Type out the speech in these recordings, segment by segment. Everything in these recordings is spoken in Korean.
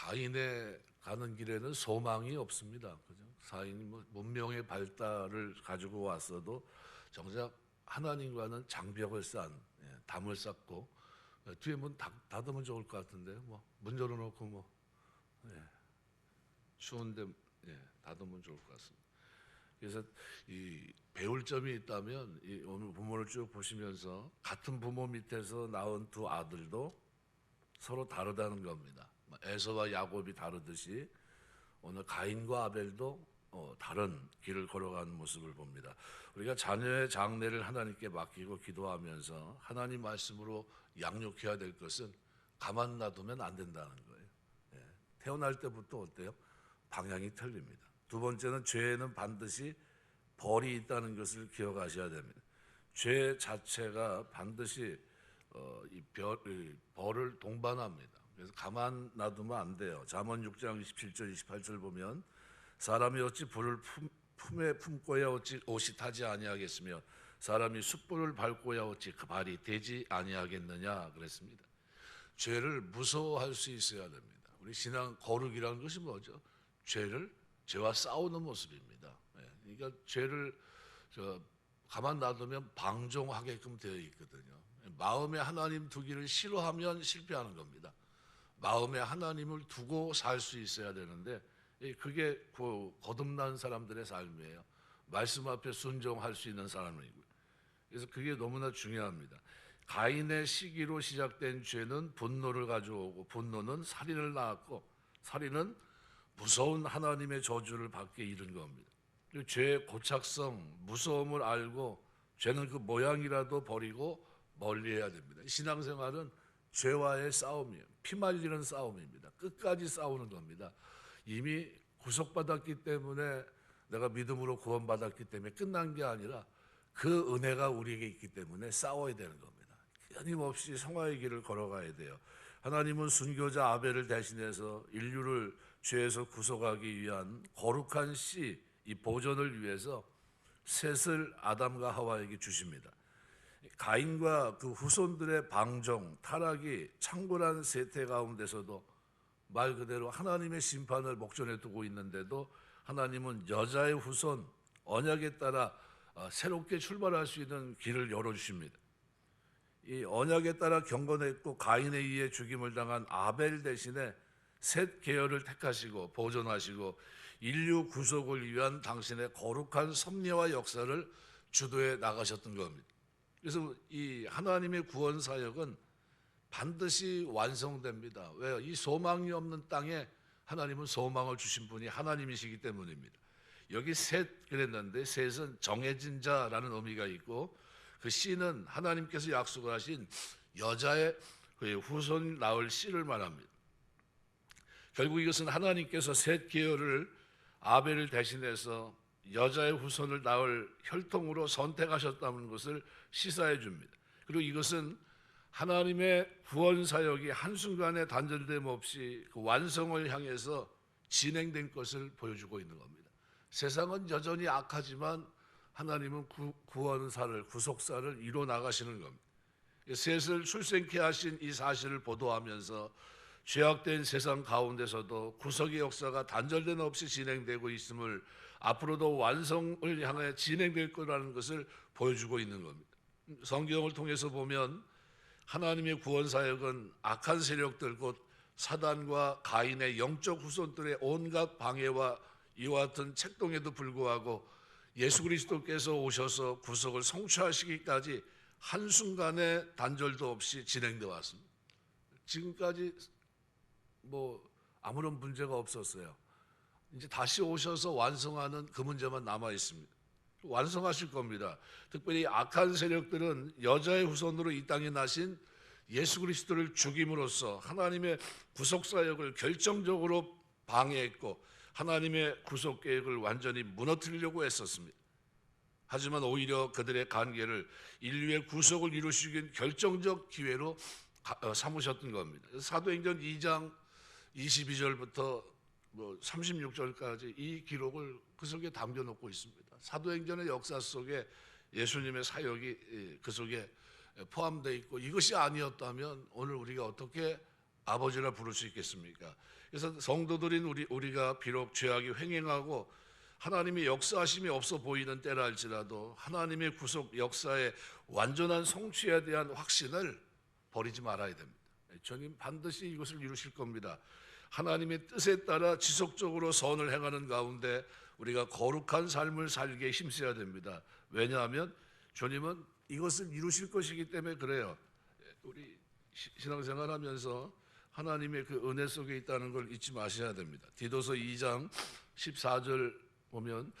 가인의 가는 길에는 소망이 없습니다. 그죠? 사인이 뭐 문명의 발달을 가지고 왔어도 정작 하나님과는 장벽을 쌓은 예, 담을 쌓고 예, 뒤에 문 닫, 닫으면 좋을 것 같은데 뭐문 열어놓고 뭐 예, 추운데 예, 닫으면 좋을 것 같습니다. 그래서 이 배울 점이 있다면 이 오늘 부모를 쭉 보시면서 같은 부모 밑에서 낳은 두 아들도 서로 다르다는 겁니다. 뭐 에서와 야곱이 다르듯이 오늘 가인과 아벨도 어, 다른 길을 걸어가는 모습을 봅니다. 우리가 자녀의 장래를 하나님께 맡기고 기도하면서 하나님 말씀으로 양육해야 될 것은 가만 놔두면 안 된다는 거예요. 예. 태어날 때부터 어때요? 방향이 틀립니다. 두 번째는 죄에는 반드시 벌이 있다는 것을 기억하셔야 됩니다. 죄 자체가 반드시 어, 이 별, 이 벌을 동반합니다. 그래서 가만 놔두면 안 돼요. 잠언 6장 27절 28절 보면 사람이 어찌 불을 품, 품에 품고야 어찌 옷이 타지 아니하겠으며 사람이 숯불을 밟고야 어찌 그 발이 되지 아니하겠느냐 그랬습니다. 죄를 무서워할 수 있어야 됩니다. 우리 신앙 거룩이라는 것이 뭐죠? 죄를 죄와 싸우는 모습입니다. 예, 그러니까 죄를 저 가만 놔두면 방종하게끔 되어 있거든요. 마음에 하나님 두기를 싫어하면 실패하는 겁니다. 마음에 하나님을 두고 살 수 있어야 되는데 예, 그게 그 거듭난 사람들의 삶이에요. 말씀 앞에 순종할 수 있는 사람이고요. 그래서 그게 너무나 중요합니다. 가인의 시기로 시작된 죄는 분노를 가져오고 분노는 살인을 낳았고 살인은 무서운 하나님의 저주를 받게 이른 겁니다. 죄의 고착성, 무서움을 알고 죄는 그 모양이라도 버리고 멀리해야 됩니다. 신앙생활은 죄와의 싸움이에요. 피 말리는 싸움입니다. 끝까지 싸우는 겁니다. 이미 구속받았기 때문에 내가 믿음으로 구원받았기 때문에 끝난 게 아니라 그 은혜가 우리에게 있기 때문에 싸워야 되는 겁니다. 끊임없이 성화의 길을 걸어가야 돼요. 하나님은 순교자 아벨을 대신해서 인류를 죄에서 구속하기 위한 거룩한 씨, 이 보존을 위해서 셋을 아담과 하와에게 주십니다. 가인과 그 후손들의 방종, 타락이 창궐한 세태 가운데서도 말 그대로 하나님의 심판을 목전에 두고 있는데도 하나님은 여자의 후손, 언약에 따라 어, 새롭게 출발할 수 있는 길을 열어주십니다. 이 언약에 따라 경건했고 가인에 의해 죽임을 당한 아벨 대신에 셋 계열을 택하시고 보존하시고 인류 구속을 위한 당신의 거룩한 섭리와 역사를 주도해 나가셨던 겁니다. 그래서 이 하나님의 구원 사역은 반드시 완성됩니다. 왜요? 이 소망이 없는 땅에 하나님은 소망을 주신 분이 하나님이시기 때문입니다. 여기 셋 그랬는데 셋은 정해진 자라는 의미가 있고 그 씨는 하나님께서 약속을 하신 여자의 그 후손 나올 씨를 말합니다. 결국 이것은 하나님께서 셋 계열을 아벨을 대신해서 여자의 후손을 낳을 혈통으로 선택하셨다는 것을 시사해 줍니다. 그리고 이것은 하나님의 구원 사역이 한순간에 단절됨 없이 그 완성을 향해서 진행된 것을 보여주고 있는 겁니다. 세상은 여전히 악하지만 하나님은 구, 구원사를 구속사를 이뤄 나가시는 겁니다. 셋을 출생케 하신 이 사실을 보도하면서 죄악된 세상 가운데서도 구속의 역사가 단절된 없이 진행되고 있음을 앞으로도 완성을 향해 진행될 거라는 것을 보여주고 있는 겁니다. 성경을 통해서 보면 하나님의 구원 사역은 악한 세력들 곧 사단과 가인의 영적 후손들의 온갖 방해와 이와 같은 책동에도 불구하고 예수 그리스도께서 오셔서 구속을 성취하시기까지 한순간에 단절도 없이 진행되어 왔습니다. 지금까지 뭐 아무런 문제가 없었어요. 이제 다시 오셔서 완성하는 그 문제만 남아 있습니다. 완성하실 겁니다. 특별히 악한 세력들은 여자의 후손으로 이 땅에 나신 예수 그리스도를 죽임으로써 하나님의 구속 사역을 결정적으로 방해했고 하나님의 구속 계획을 완전히 무너뜨리려고 했었습니다. 하지만 오히려 그들의 관계를 인류의 구속을 이루시기 위한 결정적 기회로 어, 삼으셨던 겁니다. 사도행전 2장 22절부터 뭐 36절까지 이 기록을 그 속에 담겨 놓고 있습니다. 사도행전의 역사 속에 예수님의 사역이 그 속에 포함되어 있고 이것이 아니었다면 오늘 우리가 어떻게 아버지라 부를 수 있겠습니까? 그래서 성도들인 우리 우리가 비록 죄악이 횡행하고 하나님의 역사하심이 없어 보이는 때라 할지라도 하나님의 구속 역사의 완전한 성취에 대한 확신을 버리지 말아야 됩니다. 주님 반드시 이것을 이루실 겁니다. 하나님의 뜻에 따라 지속적으로 선을 행하는 가운데 우리가 거룩한 삶을 살기에 힘써야 됩니다. 왜냐하면 주님은 이것을 이루실 것이기 때문에 그래요. 우리 시- 신앙생활 하면서 하나님의 그 은혜 속에 있다는 걸 잊지 마셔야 됩니다. 디도서 2장 14절 보면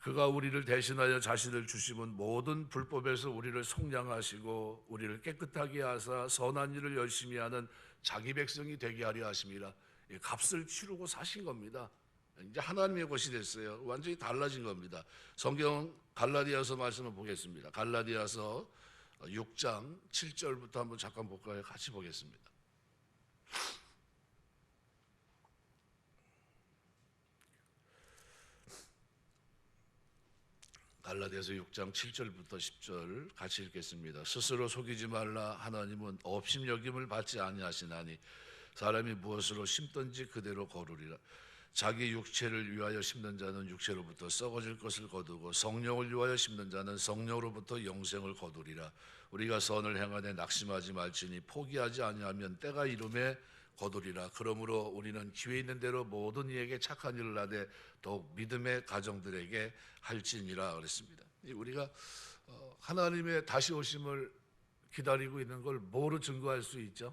그가 우리를 대신하여 자신을 주심은 모든 불법에서 우리를 속량하시고 우리를 깨끗하게 하사 선한 일을 열심히 하는 자기 백성이 되게 하려 이 값을 치르고 사신 겁니다. 이제 하나님의 것이 됐어요. 완전히 달라진 겁니다. 성경 갈라디아서 말씀을 보겠습니다. 갈라디아서 6장 7절부터 한번 잠깐 볼까요? 같이 보겠습니다. 갈라디아서 6장 7절부터 10절 같이 읽겠습니다. 스스로 속이지 말라 하나님은 업심 여김을 받지 아니하시나니 사람이 무엇으로 심든지 그대로 거두리라. 자기 육체를 위하여 심는 자는 육체로부터 썩어질 것을 거두고 성령을 위하여 심는 자는 성령으로부터 영생을 거두리라. 우리가 선을 행하되 낙심하지 말지니 포기하지 아니하면 때가 이름에 거두리라. 그러므로 우리는 기회 있는 대로 모든 이에게 착한 일을 하되 더욱 믿음의 가정들에게 할지니라 그랬습니다. 이 우리가 어, 하나님의 다시 오심을 기다리고 있는 걸 뭐로 증거할 수 있죠?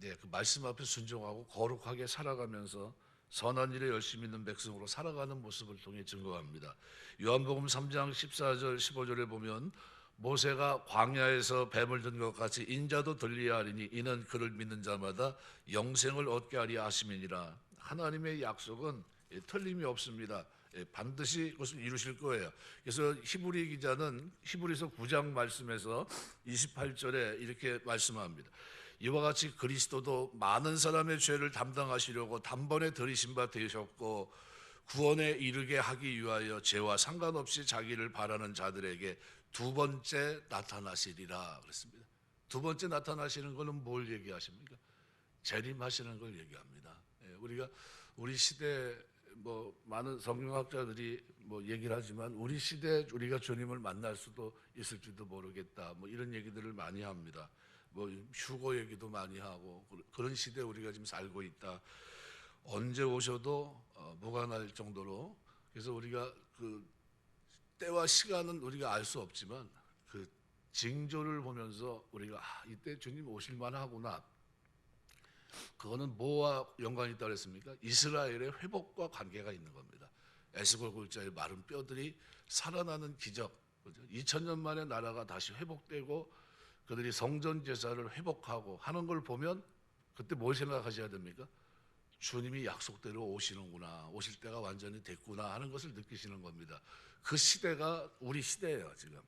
네, 그 말씀 앞에 순종하고 거룩하게 살아가면서 선한 일에 열심히 있는 백성으로 살아가는 모습을 통해 증거합니다. 요한복음 3장 14절 15절에 보면 모세가 광야에서 뱀을 든 것 같이 인자도 들리야 하리니 이는 그를 믿는 자마다 영생을 얻게 하리 하심이니라. 하나님의 약속은 예, 틀림이 없습니다. 예, 반드시 그것을 이루실 거예요. 그래서 히브리 기자는 히브리서 9장 말씀에서 28절에 이렇게 말씀합니다. 이와 같이 그리스도도 많은 사람의 죄를 담당하시려고 단번에 들이신 바 되셨고 구원에 이르게 하기 위하여 죄와 상관없이 자기를 바라는 자들에게 두 번째 나타나시리라 그랬습니다. 두 번째 나타나시는 것은 뭘 얘기하십니까? 재림하시는 걸 얘기합니다. 예, 우리가 우리 시대 뭐 많은 성경학자들이 뭐 얘기를 하지만 우리 시대 우리가 주님을 만날 수도 있을지도 모르겠다. 뭐 이런 얘기들을 많이 합니다. 뭐 휴거 얘기도 많이 하고 그런 시대에 우리가 지금 살고 있다. 언제 오셔도 어, 무관할 정도로 그래서 우리가 그 때와 시간은 우리가 알 수 없지만 그 징조를 보면서 우리가 아, 이때 주님 오실 만하구나. 그거는 뭐와 연관이 있다 그랬습니까? 이스라엘의 회복과 관계가 있는 겁니다. 에스골 골짜의 마른 뼈들이 살아나는 기적. 그죠? 2000년 만에 나라가 다시 회복되고 그들이 성전 제사를 회복하고 하는 걸 보면 그때 뭘 생각하셔야 됩니까? 주님이 약속대로 오시는구나, 오실 때가 완전히 됐구나 하는 것을 느끼시는 겁니다. 그 시대가 우리 시대예요 지금.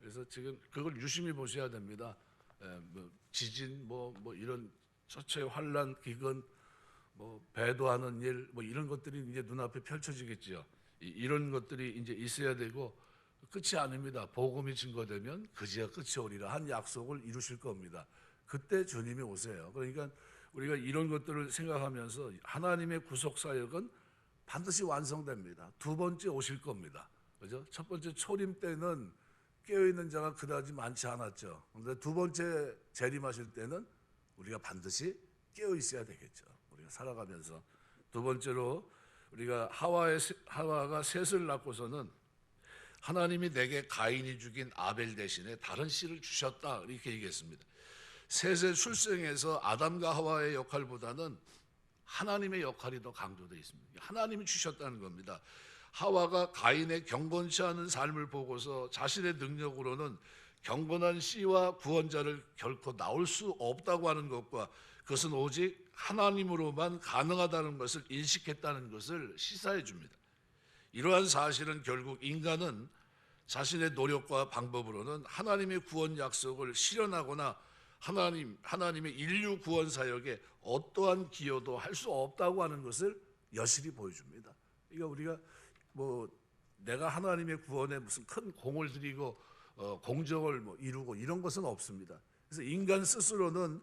그래서 지금 그걸 유심히 보셔야 됩니다. 예, 뭐 지진, 뭐, 뭐 이런 처처의 환란, 기근, 뭐 배도하는 일, 뭐 이런 것들이 이제 눈앞에 펼쳐지겠지요. 이- 이런 것들이 이제 있어야 되고 끝이 아닙니다. 복음이 증거되면 그지야 끝이 오리라 한 약속을 이루실 겁니다. 그때 주님이 오세요. 그러니까 우리가 이런 것들을 생각하면서 하나님의 구속 사역은 반드시 완성됩니다. 두 번째 오실 겁니다. 그죠? 첫 번째 초림 때는 깨어 있는 자가 그다지 많지 않았죠. 그런데 두 번째 재림하실 때는 우리가 반드시 깨어 있어야 되겠죠. 우리가 살아가면서 두 번째로 우리가 하와의 세- 하와가 셋을 낳고서는 하나님이 내게 가인이 죽인 아벨 대신에 다른 씨를 주셨다 이렇게 얘기했습니다. 셋의 출생에서 아담과 하와의 역할보다는 하나님의 역할이 더 강조되어 있습니다. 하나님이 주셨다는 겁니다. 하와가 가인의 경건치 않은 삶을 보고서 자신의 능력으로는 경건한 씨와 구원자를 결코 나올 수 없다고 하는 것과 그것은 오직 하나님으로만 가능하다는 것을 인식했다는 것을 시사해 줍니다. 이러한 사실은 결국 인간은 자신의 노력과 방법으로는 하나님의 구원 약속을 실현하거나 하나님 하나님의 인류 구원 사역에 어떠한 기여도 할 수 없다고 하는 것을 여실히 보여줍니다. 이거 우리가 뭐 내가 하나님의 구원에 무슨 큰 공을 들이고 어, 공적을 뭐 이루고 이런 것은 없습니다. 그래서 인간 스스로는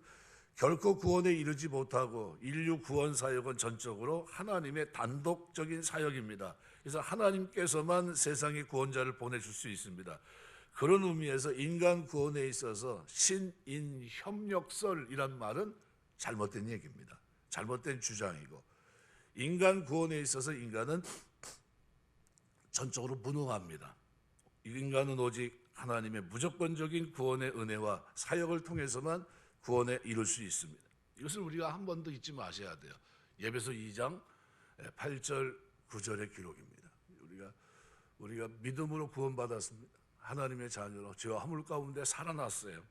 결코 구원에 이르지 못하고 인류 구원 사역은 전적으로 하나님의 단독적인 사역입니다. 그래서 하나님께서만 세상의 구원자를 보내줄 수 있습니다. 그런 의미에서 인간 구원에 있어서 신인 협력설이란 말은 잘못된 얘기입니다. 잘못된 주장이고 인간 구원에 있어서 인간은 전적으로 무능합니다. 인간은 오직 하나님의 무조건적인 구원의 은혜와 사역을 통해서만 구원에 이룰 수 있습니다. 이것을 우리가 한번더 잊지 마셔야 돼요. 예배소 2장 8절 9절의 기록입니다. 우리가 우리가 믿음으로 구원받았습니다. 하나님의 자녀로 죄와 허물 가운데 살아났어요.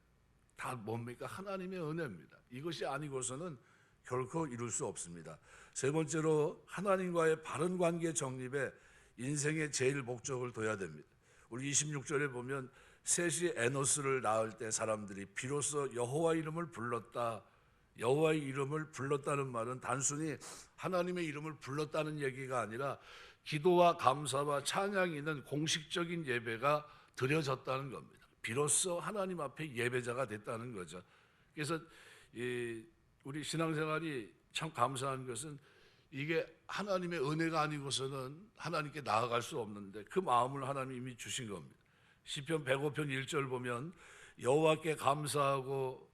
다 뭡니까? 하나님의 은혜입니다. 이것이 아니고서는 결코 이룰 수 없습니다. 세 번째로 하나님과의 바른 관계 정립에 인생의 제일 목적을 둬야 됩니다. 우리 26절에 보면 셋이 에노스를 낳을 때 사람들이 비로소 여호와 이름을 불렀다. 여호와의 이름을 불렀다는 말은 단순히 하나님의 이름을 불렀다는 얘기가 아니라 기도와 감사와 찬양이 있는 공식적인 예배가 드려졌다는 겁니다. 비로소 하나님 앞에 예배자가 됐다는 거죠. 그래서 이 우리 신앙생활이 참 감사한 것은 이게 하나님의 은혜가 아니고서는 하나님께 나아갈 수 없는데 그 마음을 하나님이 주신 겁니다. 시편 105편 1절 보면 여호와께 감사하고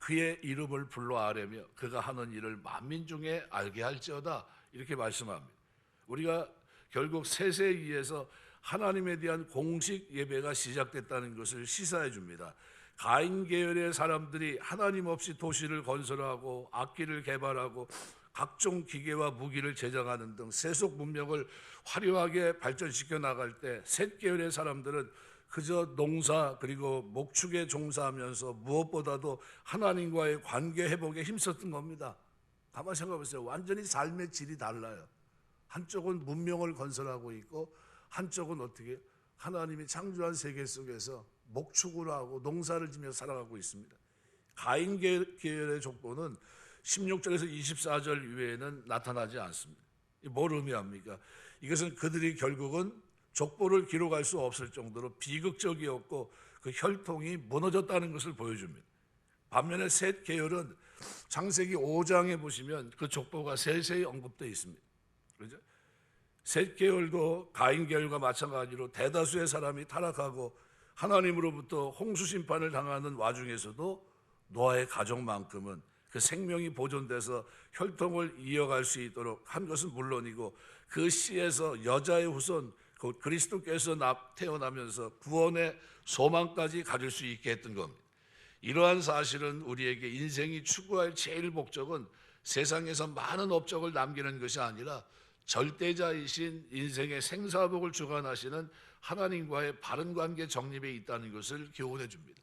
그의 이름을 불러 아뢰며 그가 하는 일을 만민 중에 알게 할지어다 이렇게 말씀합니다. 우리가 결국 세세에 의해서 하나님에 대한 공식 예배가 시작됐다는 것을 시사해 줍니다. 가인 계열의 사람들이 하나님 없이 도시를 건설하고 악기를 개발하고 각종 기계와 무기를 제작하는 등 세속 문명을 화려하게 발전시켜 나갈 때 셋 계열의 사람들은 그저 농사 그리고 목축에 종사하면서 무엇보다도 하나님과의 관계 회복에 힘썼던 겁니다. 가만 생각해 보세요. 완전히 삶의 질이 달라요. 한쪽은 문명을 건설하고 있고 한쪽은 어떻게 하나님이 창조한 세계 속에서 목축을 하고 농사를 지며 살아가고 있습니다. 가인 계열의 족보는 16절에서 24절 이외에는 나타나지 않습니다. 뭘 의미합니까? 이것은 그들이 결국은 족보를 기록할 수 없을 정도로 비극적이었고 그 혈통이 무너졌다는 것을 보여줍니다. 반면에 셋 계열은 창세기 5장에 보시면 그 족보가 세세히 언급되어 있습니다. 그렇죠? 셋 계열도 가인 계열과 마찬가지로 대다수의 사람이 타락하고 하나님으로부터 홍수 심판을 당하는 와중에서도 노아의 가족만큼은 그 생명이 보존돼서 혈통을 이어갈 수 있도록 한 것은 물론이고 그 씨에서 여자의 후손 곧 그리스도께서 태어나면서 구원의 소망까지 가질 수 있게 했던 겁니다. 이러한 사실은 우리에게 인생이 추구할 제일 목적은 세상에서 많은 업적을 남기는 것이 아니라 절대자이신 인생의 생사복을 주관하시는 하나님과의 바른 관계 정립에 있다는 것을 교훈해 줍니다.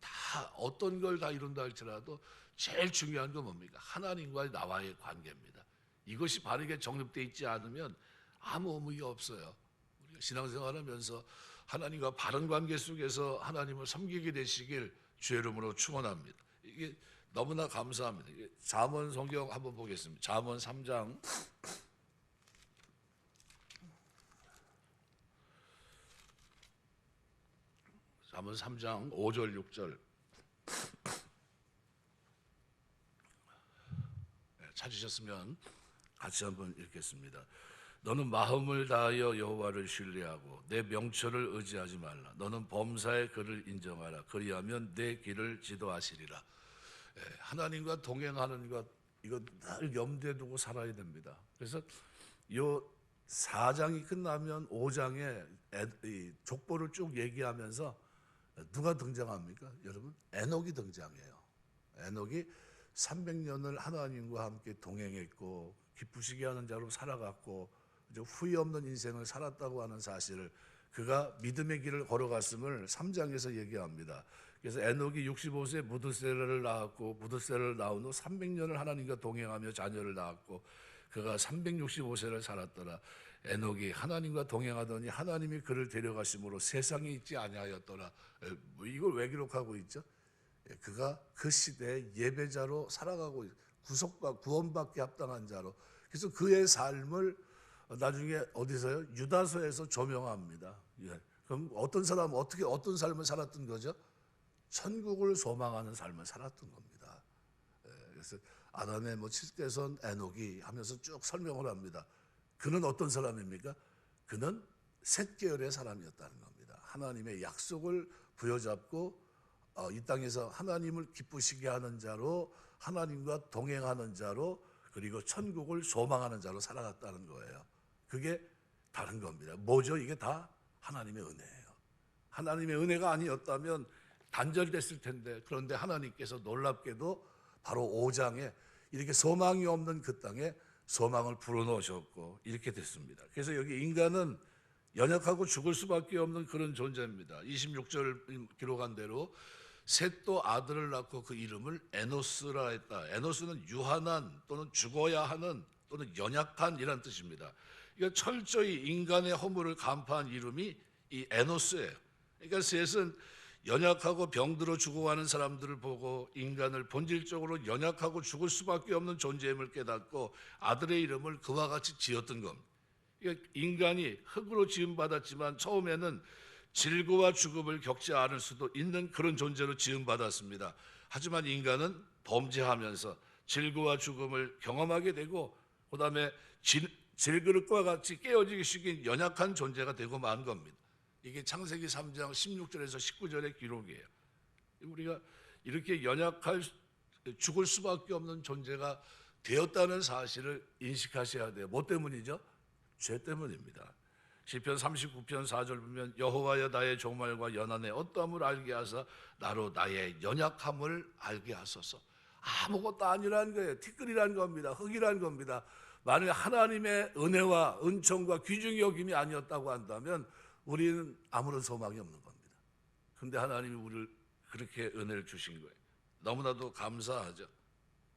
다 어떤 걸 다 이룬다 할지라도 제일 중요한 건 뭡니까? 하나님과 나와의 관계입니다. 이것이 바르게 정립되어 있지 않으면 아무 의미가 없어요. 신앙생활하면서 하나님과 바른 관계 속에서 하나님을 섬기게 되시길 주의 이름으로 축원합니다. 이게 너무나 감사합니다. 잠언 성경 한번 보겠습니다. 잠언 3장 잠언 3장 5절 6절 찾으셨으면 같이 한번 읽겠습니다. 너는 마음을 다하여 여호와를 신뢰하고 내 명철을 의지하지 말라. 너는 범사의 그를 인정하라. 그리하면 내 길을 지도하시리라. 예, 하나님과 동행하는 것 이거 늘 염두에 두고 살아야 됩니다. 그래서 요 4장이 끝나면 5장에 족보를 쭉 얘기하면서 누가 등장합니까? 여러분 에녹이 등장해요. 에녹이 300년을 하나님과 함께 동행했고 기쁘시게 하는 자로 살아갔고 후회 없는 인생을 살았다고 하는 사실을 그가 믿음의 길을 걸어갔음을 3장에서 얘기합니다. 그래서 에녹이 65세 무드셀을 낳았고 무드셀을 낳은 후 300년을 하나님과 동행하며 자녀를 낳았고 그가 365세를 살았더라. 에녹이 하나님과 동행하더니 하나님이 그를 데려가심으로 세상에 있지 아니하였더라. 뭐 이걸 왜 기록하고 있죠? 예, 그가 그 시대의 예배자로 살아가고 구속과 구원받기 합당한 자로 그래서 그의 삶을 나중에 어디서요? 유다서에서 조명합니다. 예. 그럼 어떤 사람 어떻게 어떤 삶을 살았던 거죠? 천국을 소망하는 삶을 살았던 겁니다. 그래서 아담의 뭐 칠대선 에녹이 하면서 쭉 설명을 합니다. 그는 어떤 사람입니까? 그는 셋 계열의 사람이었다는 겁니다. 하나님의 약속을 부여잡고 어, 이 땅에서 하나님을 기쁘시게 하는 자로 하나님과 동행하는 자로 그리고 천국을 소망하는 자로 살아갔다는 거예요. 그게 다른 겁니다. 뭐죠? 이게 다 하나님의 은혜예요. 하나님의 은혜가 아니었다면 단절됐을 텐데 그런데 하나님께서 놀랍게도 바로 5장에 이렇게 소망이 없는 그 땅에 소망을 불어넣으셨고 이렇게 됐습니다. 그래서 여기 인간은 연약하고 죽을 수밖에 없는 그런 존재입니다. 26절 기록한 대로 셋도 아들을 낳고 그 이름을 에노스라 했다. 에노스는 유한한 또는 죽어야 하는 또는 연약한 이란 뜻입니다. 이거 철저히 인간의 허물을 간파한 이름이 이 에노스예요. 그러니까 셋은 연약하고 병들어 죽어가는 사람들을 보고 인간을 본질적으로 연약하고 죽을 수밖에 없는 존재임을 깨닫고 아들의 이름을 그와 같이 지었던 겁니다. 그러니까 인간이 흙으로 지음받았지만 처음에는 질고와 죽음을 겪지 않을 수도 있는 그런 존재로 지음받았습니다. 하지만 인간은 범죄하면서 질고와 죽음을 경험하게 되고 그다음에 질, 질그릇과 같이 깨어지기 쉬긴 연약한 존재가 되고 만 겁니다. 이게 창세기 3장 16절에서 19절의 기록이에요. 우리가 이렇게 연약할 죽을 수밖에 없는 존재가 되었다는 사실을 인식하셔야 돼요. 뭐 때문이죠? 죄 때문입니다. 시편 39편 4절 보면 여호와여 나의 종말과 연한의 어떠함을 알게 하사 나로 나의 연약함을 알게 하소서. 아무것도 아니라는 거예요. 티끌이라는 겁니다. 흙이라는 겁니다. 만일 하나님의 은혜와 은총과 귀중히 여김이 아니었다고 한다면 우리는 아무런 소망이 없는 겁니다. 근데 하나님이 우리를 그렇게 은혜를 주신 거예요. 너무나도 감사하죠.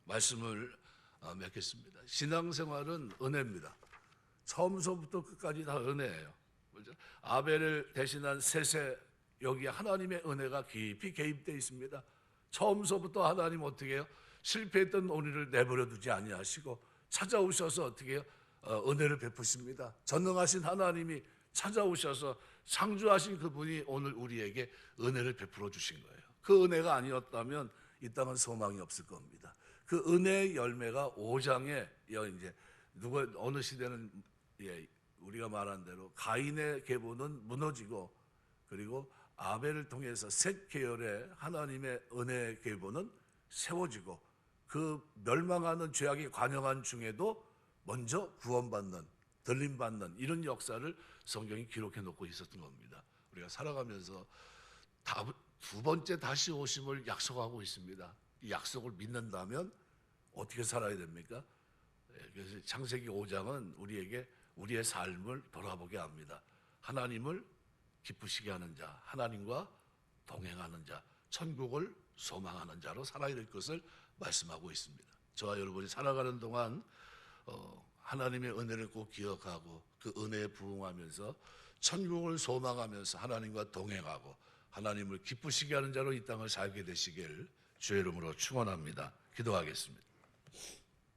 말씀을 어, 맺겠습니다. 신앙생활은 은혜입니다. 처음서부터 끝까지 다 은혜예요. 그죠? 아벨을 대신한 셋의 여기 하나님의 은혜가 깊이 개입되어 있습니다. 처음서부터 하나님 어떻게 해요? 실패했던 우리를 내버려 두지 아니하시고 찾아오셔서 어떻게 해요? 어, 은혜를 베푸십니다. 전능하신 하나님이 찾아오셔서 상주하신 그분이 오늘 우리에게 은혜를 베풀어 주신 거예요. 그 은혜가 아니었다면 이 땅은 소망이 없을 겁니다. 그 은혜의 열매가 5장에 이제 누가 어느 시대는 예, 우리가 말한 대로 가인의 계보는 무너지고 그리고 아벨을 통해서 셋 계열의 하나님의 은혜 계보는 세워지고 그 멸망하는 죄악이 관영한 중에도 먼저 구원받는 들림받는 이런 역사를 성경이 기록해 놓고 있었던 겁니다. 우리가 살아가면서 다, 두 번째 다시 오심을 약속하고 있습니다. 이 약속을 믿는다면 어떻게 살아야 됩니까? 예, 그래서 창세기 5장은 우리에게 우리의 삶을 돌아보게 합니다. 하나님을 기쁘시게 하는 자, 하나님과 동행하는 자, 천국을 소망하는 자로 살아야 될 것을 말씀하고 있습니다. 저와 여러분이 살아가는 동안 어, 하나님의 은혜를 꼭 기억하고 그 은혜에 부응하면서 천국을 소망하면서 하나님과 동행하고 하나님을 기쁘시게 하는 자로 이 땅을 살게 되시길 주의 이름으로 축원합니다. 기도하겠습니다.